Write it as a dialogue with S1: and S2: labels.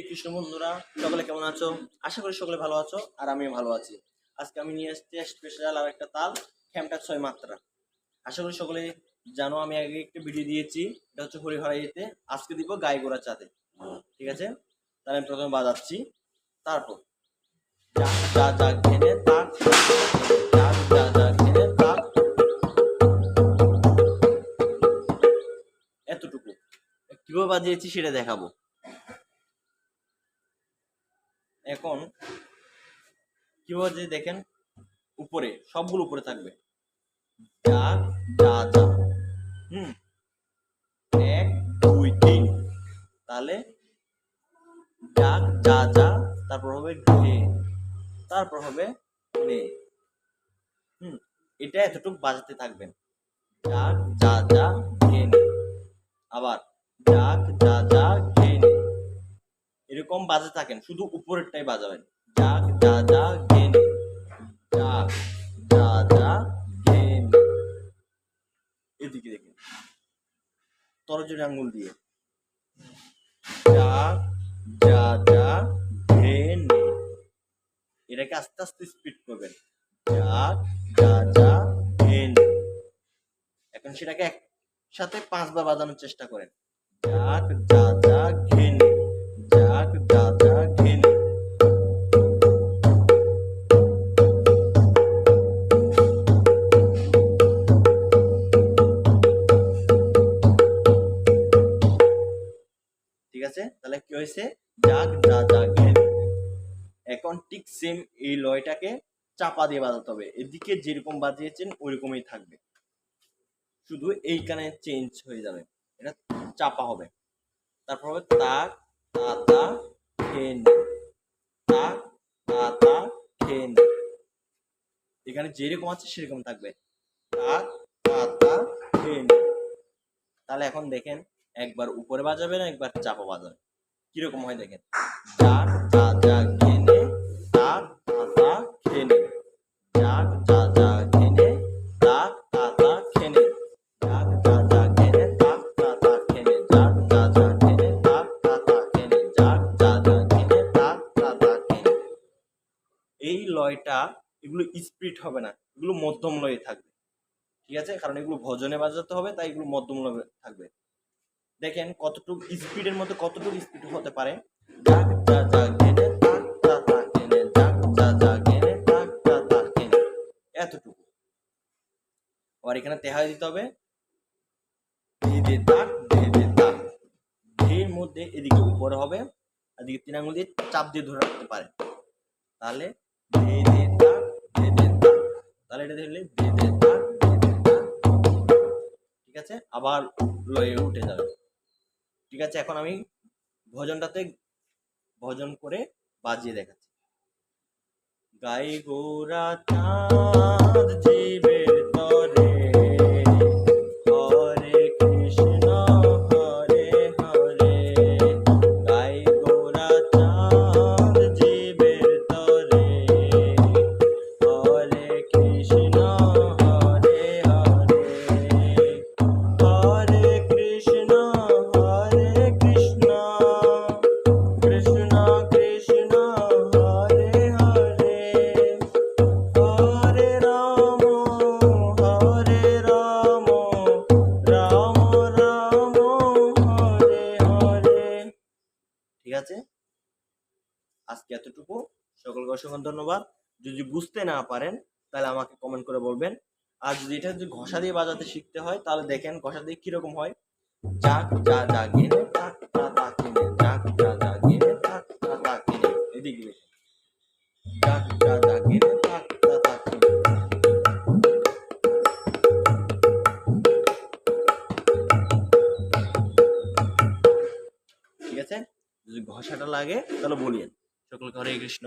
S1: প্রিয় কৃষ্ণ বন্ধুরা, সকলে কেমন আছো? আশা করি সকলে ভালো আছো আর আমিও ভালো আছি। আজকে আমি নিয়ে এসেছি স্পেশাল আর একটা তাল খেমটা ছয় মাত্রা। আশা করি সকলে জানো, আমি আগে একটা ভিডিও দিয়েছি, এটা হচ্ছে হরিহরাইতে আজকে দিব গাই গোড়া চাঁদে। ঠিক আছে? তাহলে আমি প্রথমে বাজাচ্ছি। তারপর, যা তাক। যা তাক। এতটুকু। কীভাবে বাজিয়েছি সেটা দেখাবো এখন কীভাবে যে দেখেন, উপরে, সবগুলো উপরে থাকবে। যা যা যা। হুম। এক, দুই, তিন। তাহলে যাক, যা যা, তারপর হবে ঢে। তারপর হবে নে। হুম, এটা এতটুকু বাজাতে থাকবেন। যাক, যা যা ঘে আবার যাক, যা যা ঘে নে। এরকম বাজে থাকেন, শুধু উপরেরটাই বাজাবেন। দেখেন তরজোড়ি আঙ্গুল দিয়ে। যা যা ঘে এটাকে আস্তে আস্তে স্পিড করবেন। যা যা ঘে এখন সেটাকে একসাথে পাঁচবার বাজানোর চেষ্টা করেন। যাক যা যা ঘে ঠিক আছে? তাহলে কি হয়েছে? যা যা ঘে নে এখন ঠিক সেম এই লয়টাকে চাপা দিয়ে বাজাতে হবে। এদিকে যেরকম বাজিয়েছেন, ওইরকমই থাকবে। শুধু এইখানে চেঞ্জ হয়ে যাবে। এটা চাপা হবে। তারপর হবে তাক তা তা খেন তাক তা তা খেন এখানে যেরকম আছে, সেরকম থাকবে। তাক তা তা খেন তাহলে এখন দেখেন একবার উপরে বাজাবেন একবার চাপা বাজাবেন কীরকম হয় দেখেন যাক যা যা ঘেনে তাক তা যা যা তাক তা যাক যা এই লয়টা এগুলো স্পিড হবে না এগুলো মধ্যম লয়ে থাকবে ঠিক আছে কারণ এগুলো ভজনে বাজাতে হবে তাই এগুলো মধ্যম লয়ে থাকবে দেখেন কতটুকু স্পিডের মধ্যে কতটুকু স্পিড হতে পারে। এতটুকু। আবার এখানে তেহাই দিতে হবে। ধে দে তাক। ধে দে মধ্যে এদিকে উপরে হবে। এদিকে তিন আঙুল দিয়ে চাপ দিয়ে ধরে রাখতে পারে। তাহলে ধে দে তাক ধে দে তাহলে এটা দেখলে ধে দে তাক ধে দে তাক। ঠিক আছে? আবার লয়ে উঠে যাবে। ঠিক আছে এখন আমি ভজনটাতে ভজন করে বাজিয়ে দেখাচ্ছি। গাই গোরা চাঁদ জীবের ঠিক আছে? আজকে এতটুকু। সকলকে অসংখ্য ধন্যবাদ। যদি বুঝতে না পারেন, তাহলে আমাকে কমেন্ট করে বলবেন। আর যদি এটা যদি ঘষা দিয়ে বাজাতে শিখতে হয়, তাহলে দেখেন ঘষা দিয়ে কীরকম হয়। যাক, যা যা গেনে তাক তা তা কিনে। যাক, যা যা গেনে তাক তা তা কিনে। এদিকে যাক, যা যা গেনে তাক যদি ঘষাটা লাগে তাহলে বলিয়েন। সকলকে হরে কৃষ্ণ।